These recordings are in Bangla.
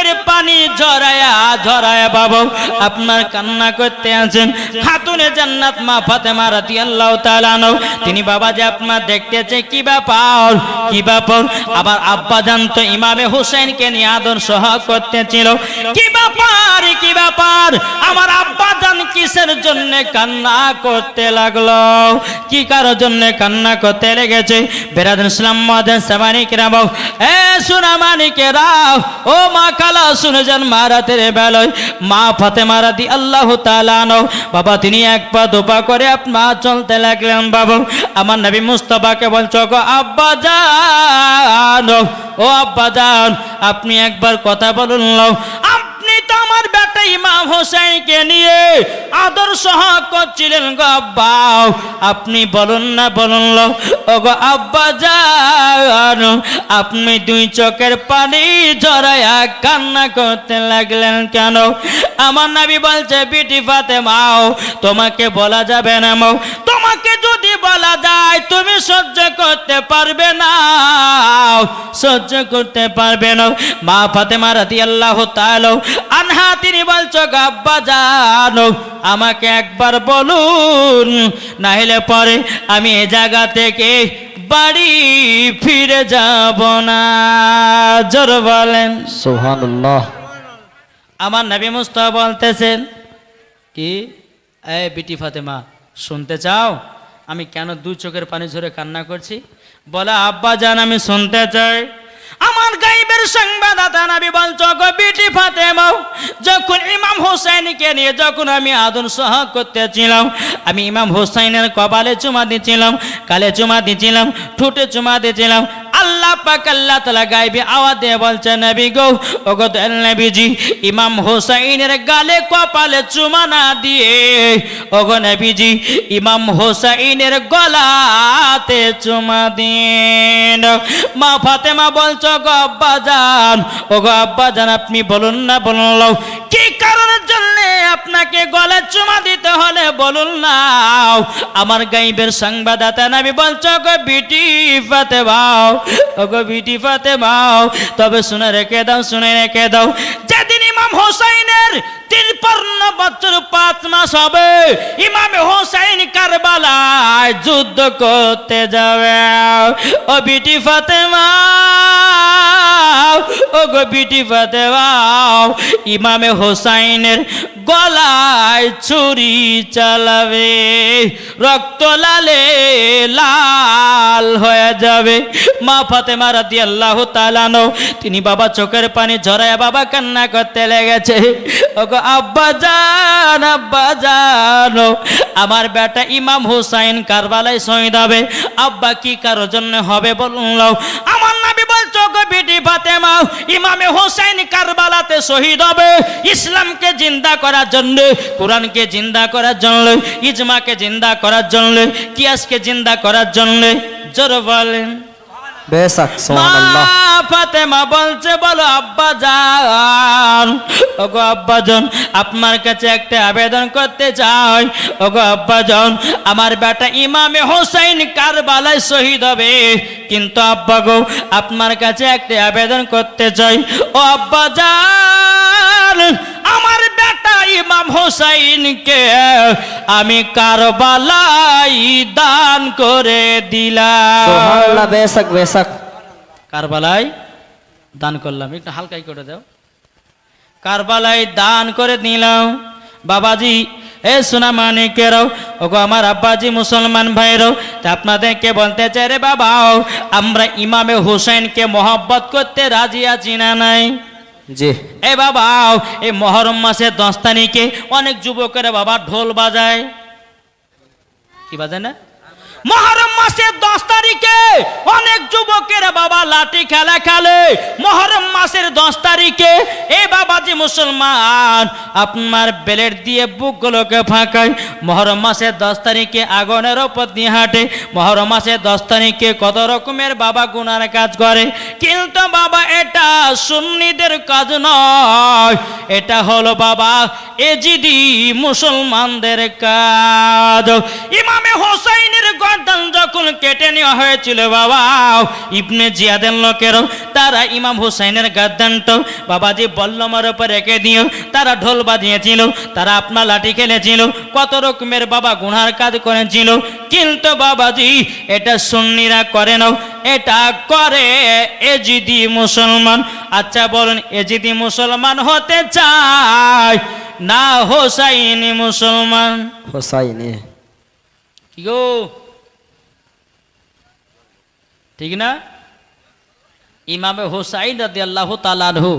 চোখের পানি ঝরায়া আপনার কান্না করতে আছেন। খাতুনে জান্নাত মা তিনি বাবা যে আপনার কি ব্যাপার? কি ব্যাপার? আবার আব্বা ইমামে হোসেনকে নিয়ে আদর সহ করতেছিল। কি ব্যাপার? কি ব্যাপার? আমার আব্বা জান কিসের জন্য কান্না করতে লাগল? কি কারোর জন্য কান্না করতে লেগেছে? বেরাদ ইসলাম মাদের সামানিক রাবাও এ সুনামানিকে রাও ও মা খালা শুনে যান মারাতের বেলায়। মা ফাতেমা রাদি আল্লাহ তালানো বাবা, তিনি এক পা দুপা করে মা চলতে লাগলেন, বাবু। আমার নবী মুস্তফাকে বলছো গো আব্বা যান ও আব্বা যান আপনি একবার কথা বলুন আমার বেটা ইমাম হোসেনকে নিয়ে আদর সহ করছিলেন গো আব্বা। আপনি বলুন না, বলুন লো গো আব্বা যান আপনি দুই চোখের পানি ঝরায়া কান্না করতে লাগলেন কেন? আমার নাবি বলছে, বিটি ফাতে মাও তোমাকে বলা যাবে না মাও তোমাকে যদি বলা যায়, তুমি সহ্য করতে পারবে না। সহ্য করতে পারবে না। মা ফাতেমা রাতি আল্লাহ তাআলা আনহা তিনি বলছো গাব্বা জানো আমাকে একবার বলুন না হলে পরে আমি এ জায়গা থেকে বাড়ি ফিরে যাব না। জোর বলেন। সুবহানাল্লাহ। আমার নবী মুস্তফা বলতেছেন কি? এ বিটি ফাতেমা শুনতে চাও? আমি কেন দু চোখের পানি ঝরে কান্না করছি? বলে, আব্বা জান, আমি শুনতে চাই। আমার গাইবের সংবাদদাতা নবী বলছো, গো বিটি ফাতেমা, যখন ইমাম হোসেনকে নিয়ে যখন আমি আদর সহ করতেছিলাম, আমি ইমাম হোসেনের কপালে চুমা দিছিলাম, কালে চুমা দিছিলাম, ঠোঁটে চুমা দিছিলাম আল্লাহ পাক আল্লাহ তালা গাইবে আওয়াজ বলছে, নবী গো, ওগো নবীজি, ইমাম হোসাইনের গালে কপালে চুমা না দিয়ে, ওগো নবীজি, ইমাম হোসাইনের গলাতে চুমা দিন। মা ফাতেমা বলছো গো আব্বা জান, ওগো আব্বা জান, আপনি বলুন না, বলুন কি কারণের জন্য আপনাকে গলে চুমা দিতে হলে বলুন না। আমার গাইবের সংবাদদাতা নামি বলছ গো বিটি ফাতে ভাও গো বিটি ফাতে ভাও তবে শুনে রেখে দাও, শুনে রেখে দাও। যেদিন ইমাম হোসাইনের তিরপন্ন বছর পাঁচ মাস হবে। ইমাম হোসাইন কারবালায় যুদ্ধ করতে যাবে। ও বিটি ফাতেমা ও গো বিটি ফাতেমা, ইমামে হোসাইনের গলায় ছুরি চালাবে। রক্ত লালে লাল হয়ে যাবে। মা ফাতেমা রাদি আল্লাহ তালানো তিনি বাবা চোখের পানি ঝরায় বাবা কান্না করতে লেগেছে। ওগো, আব্বা জান আব্বা জানো আমার বেটা ইমাম হুসাইন কারবালায় শহীদ হবে। আব্বা কি কারোর জন্য হবে বলুন আমার নাবি বলছো গো বিটি ফাতেমা, ইমামে হোসেন কারবালাতে শহীদ হবে। ইসলামকে জিন্দা করার জন্য, কোরআনকে জিন্দা করার জন্য, ইজমাকে জিন্দা করার জন্য, কিয়াসকে জিন্দা করার জন্য। জোর বলেন। বেশক মা সুবহানাল্লাহ ফাতেমা বলছে, বলো আব্বা যান ওগো আব্বা জান, আপনার কাছে একটা আবেদন করতে চাই। ওগো আব্বা জান, আমার বেটা ইমামে হোসাইন কারবালায় শহীদ হবে। কিন্তু আব্বা গো, আপনার কাছে একটা আবেদন করতে চাই। ও আব্বা যান আমার বেটা ইমাম হোসাইনকে আমি কারবালাই দান করে দিলাম। বেশক বেশক। দান করলাম। একটু হালকাই করে দাও। কারবালায় দান করে দিলাম। বাবাজি এ সোনা মানিকেরাও ওগো আমার আব্বাজি মুসলমান ভাইরাও তা আপনাদেরকে বলতে চাই রে বাবা আমরা ইমামে হুসাইনকে মহব্বত করতে রাজি আছি না নাই? জি। এ বাবা এই মহরম মাসের দশ তারিখে অনেক যুবকেরা বাবা ঢোল বাজায়। কি বাজায় না? মহরম মাসের দশ তারিখে অনেক যুবকের বাবা লাঠি খেলা খেলে। মহরম মাসের দশ তারিখে, এ বাবাজি মুসলমান, আপনার বেলের দিয়ে বুকগুলোকে ফাঁকায় মহরম মাসের দশ তারিখে আগুনের ওপর দিয়ে হাঁটে। মহরম মাসের দশ তারিখে কত রকমের বাবা গুনার কাজ করে। কিন্তু বাবা, এটা সুন্নিদের কাজ নয়। এটা হলো বাবা এজিদি মুসলমানদের কাজ। ইমামে হোসাইনের গর্দান যখন কেটে নেওয়া হয়েছিল বাবা ইবনে জিয়াদের লোকেরও তারা ইমাম হুসাইনের বাবাজি বল্লমের উপর রেখে দিও তারা ঢোল বাজিয়েছিল তারা আপনার লাঠি খেলেছিল কত রকমের বাবা গুনার কাজ করেছিল। কিন্তু বাবাজি এটা সুন্নিরা করে নাও এটা করে এজিদি মুসলমান। আচ্ছা বলুন এজিদি মুসলমান হতে চায় না হোসাইনি মুসলমান? হোসাইনি। কি গো? ঠিক না? ইমামে হোসাইন রাদি আল্লাহ তালানহু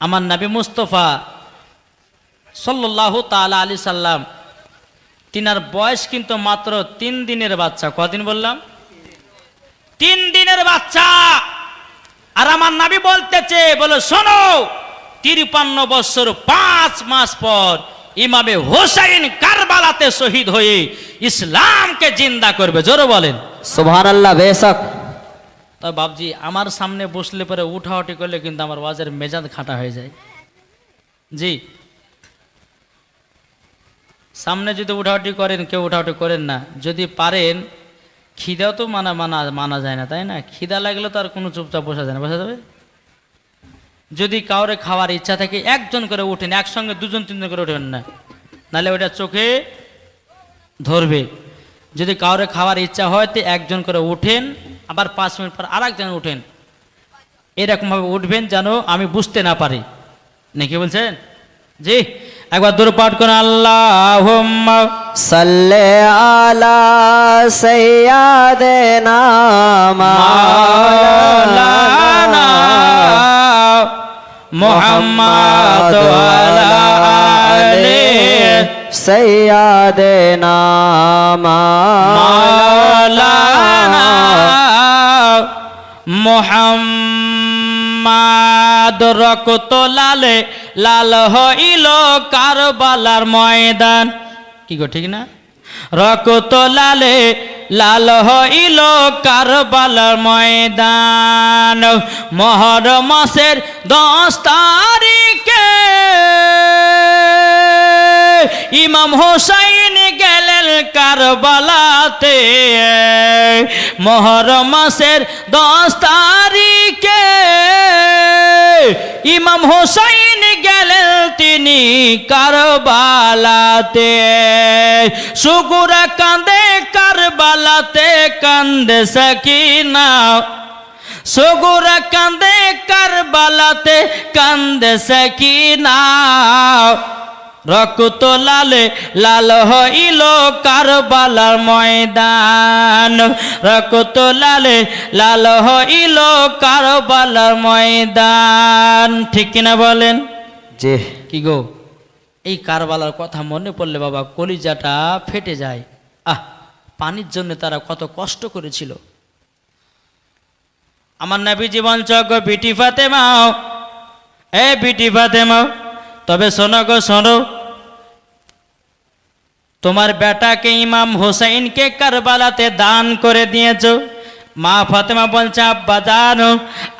আমার নবী মুস্তফা সাল্লাহ তালা আলি সাল্লাম, তিনার বয়স কিন্তু মাত্র তিন দিনের বাচ্চা। কদিন বললাম? তিন দিনের বাচ্চা! আর আমার নাবি বলতেছে, বলো শোনো, তিরপান্ন বছর পাঁচ মাস পর ইমামে হোসাইন কারবালাতে শহীদ হয়ে ইসলামকে জিন্দা করবে। জোরে বলেন। সুবহান আল্লাহ বেশক। তা বাবজি আমার সামনে বসলে পরে উঠাউটি করলে কিন্তু আমার ওয়াজের মেজাজ খাটা হয়ে যায়। জি। সামনে যদি উঠাউটি করেন কেউ উঠাউটি করেন না। যদি পারেন খিদাও তো মানা মানা মানা যায় না তাই না? খিদা লাগলে তো আর কোনো চুপচাপ বসা যায় না। বসা যাবে? যদি কাউরে খাওয়ার ইচ্ছা থাকে, একজন করে উঠেন, একসঙ্গে দুজন, তিনজন করে উঠবেন না। নাহলে ওটা চোখে ধরবে। যদি কাউরে খাওয়ার ইচ্ছা হয়, তো একজন করে উঠেন, আবার পাঁচ মিনিট পর আর একজন উঠেন। এরকমভাবে উঠবেন যেন আমি বুঝতে না পারি। নাকি বলছেন? জি, একবার দূর পাঠ করেন আল্লাহ সাল্লে আলা মাওলানা মোহাম্মদ মাওলানা মোহাম্মদ রক্ত লালে লাল হইল কারবালার ময়দান। কি গো, ঠিক না? রক্ত লালে লাল হইল কারবালার ময়দান। মহর মাসের দশ তারিখে ইমাম হোসাইন গেলেন কারবালাতে। মহর মাসের দশ তারিখে ইমাম হোসাইন গেলেন তিনি কারবালাতে। সুগুরা কান্দে কারবালাতে কান্দে সাকিনা। সগুরা কান্দে কারবালাতে কান্দে সকিনা। রক্ত লালে লাল হইল কারবালার ময়দান। রক্ত লালে লাল হইল কারবালার ময়দান। ঠিক কিনা বলেন? যে। কি গো? এই কারবালার কথা মনে পড়লে বাবা কলিজাটা ফেটে যায়। আহ পানির জন্য তারা কত কষ্ট করেছিল। আমার নাবি জীবন চক বিটি ফাতেমাও এ বিটি ফাতেমাও তবে শোনো গো শোনো তোমার বেটাকে ইমাম হোসাইনকে কারবালাতে দান করে দিয়েছ। মা ফাতেমা বলছে, আব্বা, জানো,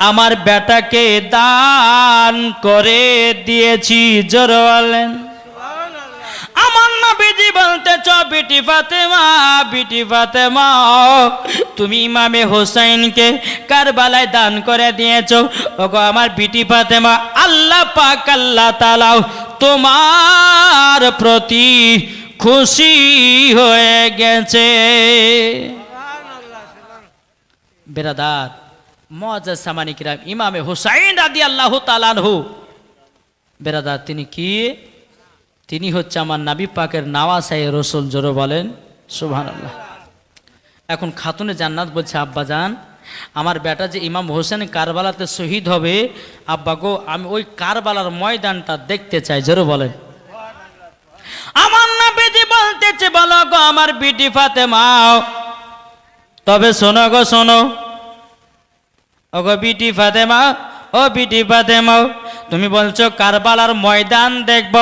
আমার বেটাকে দান করে দিয়েছি জোর বলেন আমার নবীজি বলতে চ বিটি ফাতেমা বিটি ফাতেমা, তুমি ইমামে হোসাইনকে কারবালায় দান করে দিয়েছ। ওগো, আমার বিটি ফাতেমা, আল্লাহ পাক, আল্লাহ তালাও তোমার প্রতি খুশি হয়ে গেছে। বেরাদার মজা মজাজ সামানিকরাম ইমামে হুসাইন রাদি আল্লাহ তালানহু বেরাদার, তিনি কি? তিনি হচ্ছে আমার নাবি পাকের নাওয়াসাই রসুল জোরো বলেন সুবহান আল্লাহ এখন খাতুনে জান্নাত বলছে, আব্বা যান আমার বেটা যে ইমাম হোসেন কারবালাতে শহীদ হবে, আব্বা গো, আমি ওই কারবালার ময়দানটা দেখতে চাই, জোরো বলেন। আমার না নাবিজি বলতেছে, বলো গো আমার বিটি ফাতেমাও তবে শোনো গো, শোনো। ও গো বিটি ফাতেমা, ও বিটি ফাতেমাও তুমি বলছো কারবালার ময়দান দেখব।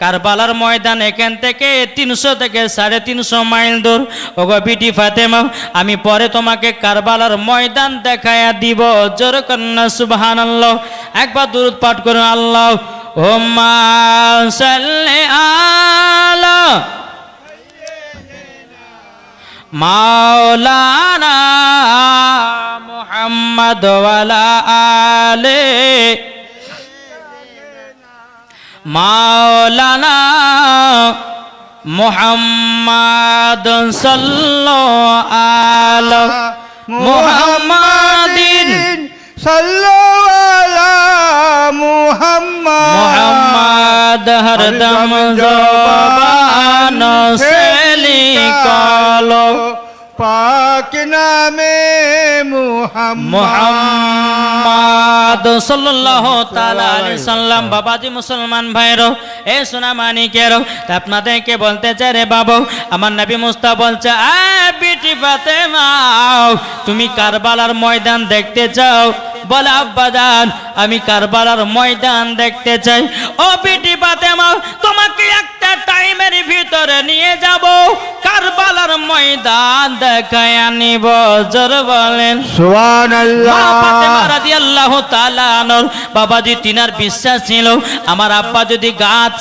কারবালার ময়দান এখান থেকে তিনশো থেকে সাড়ে তিনশো মাইল দূর। ও গো বিটি ফাতেমা, আমি পরে তোমাকে কারবালার ময়দান দেখায়া দিব। জোর কন্যা সুবহান একবার দূর পাঠ করুন, আল্লাহ। اللهم صل على مولانا محمد وعلى آل مولانا محمد صلى على محمد صلى হরদম জবান সে লিখলো পাক নামে মুহাম্মদ। সাল্লাল্লাহু তাআলা আলাইহি সাল্লাম। বাবাজি মুসলমান ভাইরো এ সোনা মানিকেরো আপনাদেরকে বলতে চাই রে বাবু আমার নবী মুস্তা বলছে আ বিটি ফাতেমা তুমি কারবালার ময়দান দেখতে চাও। বলে আব্বাজান আমি কারবালার ময়দান দেখতে চাই। ও বিটি ফাতেমা তোমাকে একটা টাইমের ভিতরে নিয়ে যাব। কারবালার ময়দান দেখায় আনিব জোর বলেন। রাদিয়াল্লাহু তাআলা বাবাজি তিনার বিশ্বাস ছিল আমার আব্বা যদি গাছ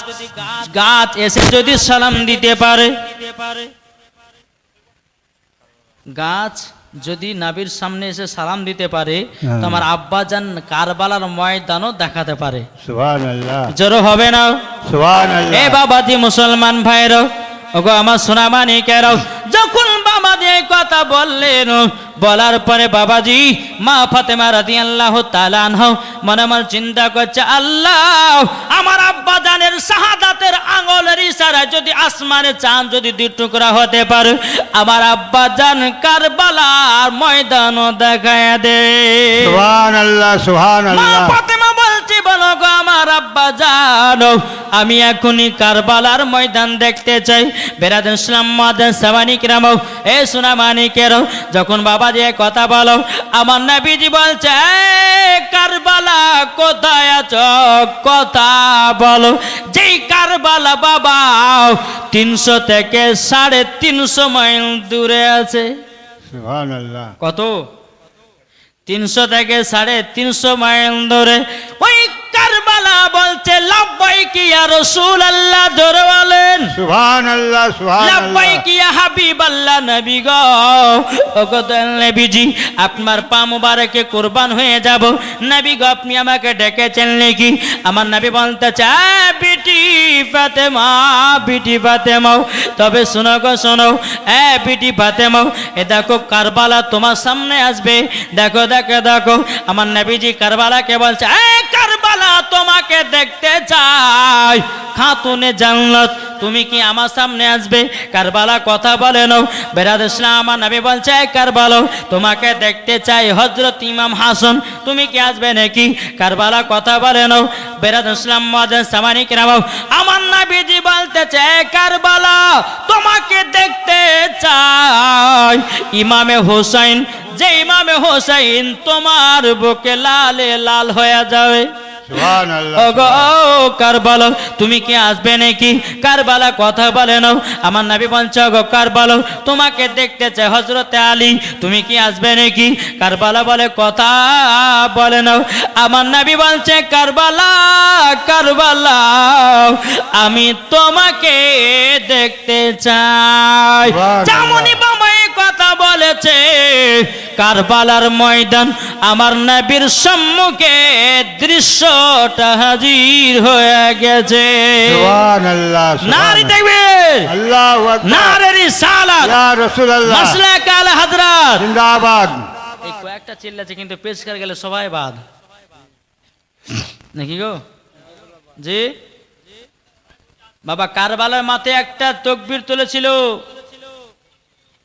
গাছ এসে যদি সালাম দিতে পারে। গাছ যদি নাবির সামনে এসে সালাম দিতে পারে তো আমার আব্বা যান কারবালার ময়দানও দেখাতে পারে। জোরো হবে না? এ বাবা বাবাজি মুসলমান ভাইরও ওগো আমার সোনামানি মানিকেরাও যখন এই কথা বললেন। বলার পরে বাবাজি মা ফাতেমা রাদিয়াল্লাহু তাআলা আনহা মনে মনে চিন্তা করছে আল্লাহ আমার আব্বা জানের শাহাদাতের আঙ্গুলের ইশারায় যদি আসমানে চাঁদ যদি দুই টুকরা হতে পারে আমার আব্বা জান কারবালার ময়দানও দেখায় দে। সুবহান আল্লাহ সুবহান মা ফাতেমা বলছি বলো গো আমার আব্বা জানো আমি এখনই কারবালার ময়দান দেখতে চাই। বেরাদ ইসলাম মাদান সামানিক রামও এ সোনা মানিকেরও যখন বাবা যে কথা বলো আমার নবীজি বলছে কারবালা কোথায় আছো? কথা বলো। যেই কারবালা বাবা তিনশো থেকে সাড়ে তিনশো মাইল দূরে আছে। কত? তিনশো থেকে সাড়ে তিনশো মাইল ধরে ওই বলছে লাভবাই রসুল আল্লাহ বলেন। আল্লাহ লাভবাই হাবিব আল্লাহ নবী গো। নবীজি আপনার পা মুবারকে কোরবান হয়ে যাব। নবী গো আপনি আমাকে ডেকেছেন নাকি? আমার নবী বলতে চায় বিটি ফাতেমা বিটি ফাতেমাও তবে শোনো গো শোনো। এ বিটি ফাতেমাও এ দেখো কারবালা তোমার সামনে আসবে। দেখো দেখো দেখো। আমার নবীজি কারবালাকে বলছে এ কারবালা তোমাকে দেখতে চাই। খাতুনে জান্নাত, তুমি কি আমার সামনে আসবে? কারবালা কথা বলে নাও। বেরাদ ইসলাম নবী বলছে, "এই কারবালো তোমাকে দেখতে চাই হজরত ইমাম হাসান। তুমি কি আসবে নাকি? কারবালা কথা বলে নাও। বেরাদ ইসলাম আমার বলতেছে, "এই কারবালা, তোমাকে দেখতে চাই। ইমামে হোসাইন, যে ইমামে হোসাইন, তোমার বুকে লালে লাল হয়ে যাবে। কারবালো তুমি কি আসবে নাকি? কারবালা কথা বলে নাও। আমার নাবি বলছে গো কারবালো তোমাকে দেখতে চাই হজরতে আলী। তুমি কি আসবে নাকি? কারবালা বলে কথা বলে নাও। আমার নাবি বলছে কারবালা কারবালা আমি তোমাকে দেখতে চাই। যেমনই এই কথা বলেছে কারবালার ময়দান আমার নবীর সম্মুখে দৃশ্যটা হাজির হয়ে গেছে। সুবহান আল্লাহ নারী দেখবে নারী রিসালাত মাসলা কাল হাজরাত। জিন্দাবাদ। এই কয়েকটা চিল্লাছে কিন্তু পেশকার গেলে সবাই বাদ। নাকি গো? জি? বাবা কারবালার মাথায় একটা তকবির তুলেছিল।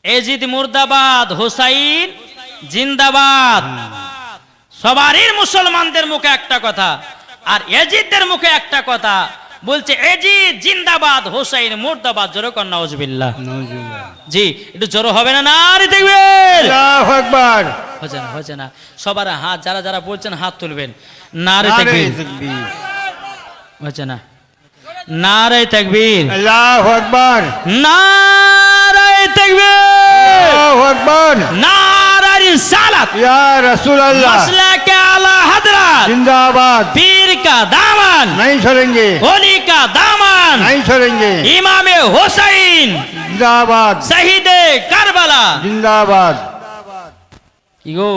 এজিদ মুর্দাবাদ হোসাইন জিন্দাবাদ। সবারই মুসলমানদের মুখে একটা কথা আর এজিদদের মুখে একটা কথা। বলছে এজিদ জিন্দাবাদ হোসাইন মুর্দাবাদ জোরে ওজবিল্লাহ জি একটু জোরো হবে না না আরে দেখবেন। আল্লাহু আকবার। হচ্ছে না হচ্ছে না। সবার হাত যারা যারা বলছেন হাত তুলবেন। নারে নারে তাকবীর। তাকবীর। হচ্ছে না। নারে তাকবীর। আল্লাহু আকবার। নারে তাকবীর আল্লাহু আকবার নারে রিসালাত ইয়া রাসূলুল্লাহ मसला के आला हजरत जिंदाबाद पीर का दामन नहीं छोड़ेंगे होली का दामन नहीं छोड़ेंगे इमाम हुसैन জিন্দাবাদ শহীদে কারবালা জিন্দাবাদ কি গো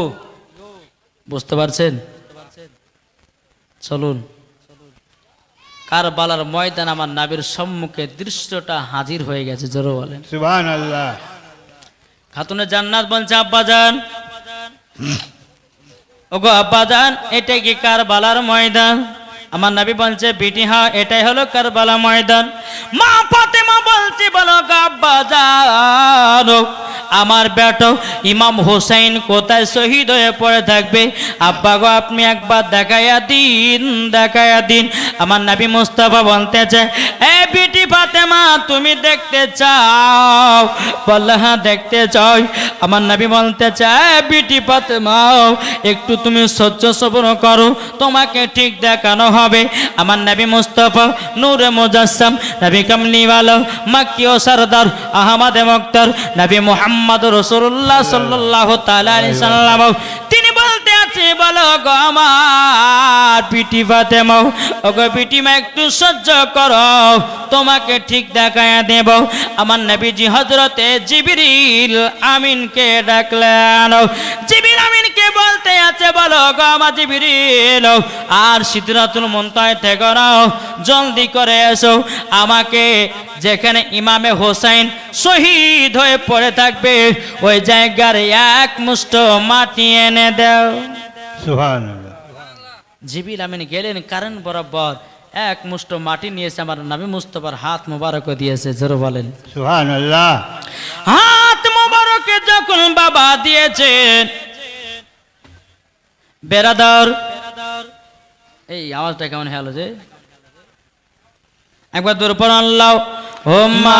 বুঝতে পারছেন চলুন কারবালার ময়দান আমার নাবির সম্মুখে দৃশ্যটা হাজির হয়ে গেছে জোর বলেন। খাতুনে জান্নাত বলছে আব্বাজান ওগো আব্বাজান এটা কি কার বালার ময়দান? আমার নবী বলছে, বিটি হ্যাঁ এটাই হলো কারবালা ময়দান। মা ফাতেমা বলছে, বলো গাব্বা জানো, আমার বেটো ইমাম হোসেন কোথায় শহীদ হয়ে পড়ে থাকবে? আব্বা গো, আপনি একবার দেখাইয়া দিন দেখাইয়া দিন। আমার নাবি মুস্তাফা বলতেছে এ বিটি ফাতেমা, তুমি দেখতে চাও। বললে হ্যাঁ দেখতে চাই। আমার নবী বলতে চায় বিটি ফাতেমা, একটু তুমি সহ্য সবর করো, তোমাকে ঠিক দেখানো হবে। আমার নবী মুস্তফা, নূরে মুজাসসাম, নবী কামলিওয়ালা, মাক্কি ও সরদার, আহমদ মক্তর, নবী মোহাম্মদ রসুল্লাহ সাল্লাহ সাল্লাম, তিনি বলতে আছে বলো গো আমার পিটি ফাতেমা, ওগো পিটিমা একটু সহ্য করো, তোমাকে ঠিক দেখায় দেব। আমার নবীজি হজরতে জিবিরিল আমিনকে ডাকলেন। জিবির আমিনকে বলতে আছে, বলো গো আমার জিবিরিল, আর সিদ্ধরাতুল মন্তায় থেকে জলদি করে এসো। আমাকে যেখানে ইমামে হোসাইন শহীদ হয়ে পড়ে থাকবে, ওই জায়গার এক মুষ্ট মাটি এনে দাও। জিবিল আমিন গেলেন কারণ বরাবর এক মুষ্ট মাটি নিয়েছে আমার নাবি মুস্তফার হাত মোবারক দিয়েছে জোরে বলেন। হাত মোবারকে যখন বাবা দিয়েছেন বেরাদার এই আওয়াজটা কেমন হলো যে? একবার দূর পর আল্লাহ হোম্মা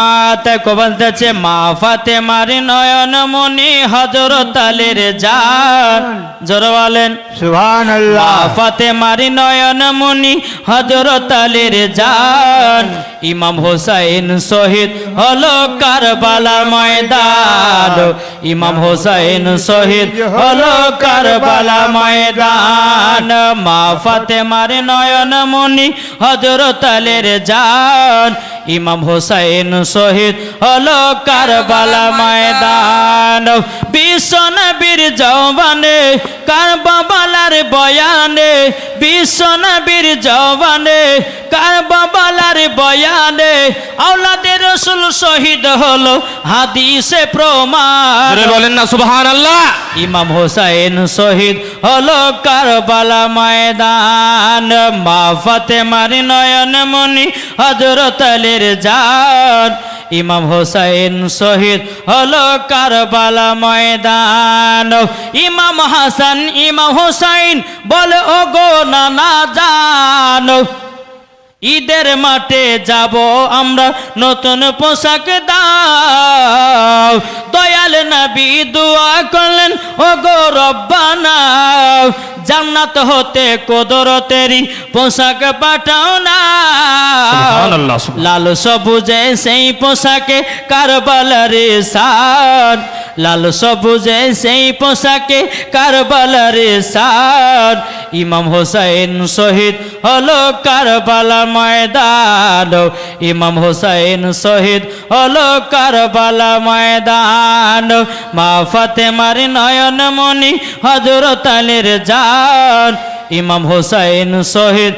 কো বলতেছে মা ফাতে মারি নয়ন মনি হযরত আলীর জান। জোর বলেন। সুবহানাল্লাহ। মা ফাতে ফাতেমার নয়ন মনি হযরত আলীর জান। ইমাম হোসাইন শহীদ হলো কারবালার ময়দান। ইমাম হোসাইন শহীদ হলো কারবালা ময়দান। মা ফাতেমার নয়ন মনি হযরত আলীর জান। ইমাম হোসাইন শহীদ হলো কারবালা ময়দান। বিশ্ব নবীর জওয়ানে কারবালার বয়ানে, বিশ্ব নবীর জওয়ানে কারবালার বয়ানে আওলাদের রসুল শহীদ হলো হাদিসে প্রমাণ। বলেন না সুবহান আল্লাহ ইমাম হোসাইন শহীদ হলো কারবালা ময়দান মা ফাতেমার নয়ন মনি হজরত আলীর জান। ইমাম হোসাইন শহীদ হলো কারবালা ময়দান। ইমাম হাসান ইমাম হোসাইন বলে ও গো নানা জানো। ঈদের মাঠে যাব আমরা নতুন পোশাক দাও। দয়াল নবী দোয়া করলেন ও গো রব্বানা জান্নাত হতে কোদরতেরি পোশাক পাঠাও না। লাল সবুজে সেই পোশাকে কারবালারে সার লাল সবুজে সেই পোশাকে কারবালারে সার ইমাম হোসাইন শহীদ হলো কারবালা ময়দান। ইমাম হোসাইন শহীদ হলো কারবালা ময়দান। মা ফাতেমার নয়ন মনি হজরত আলীর জান। ইমাম হোসাইন শহীদ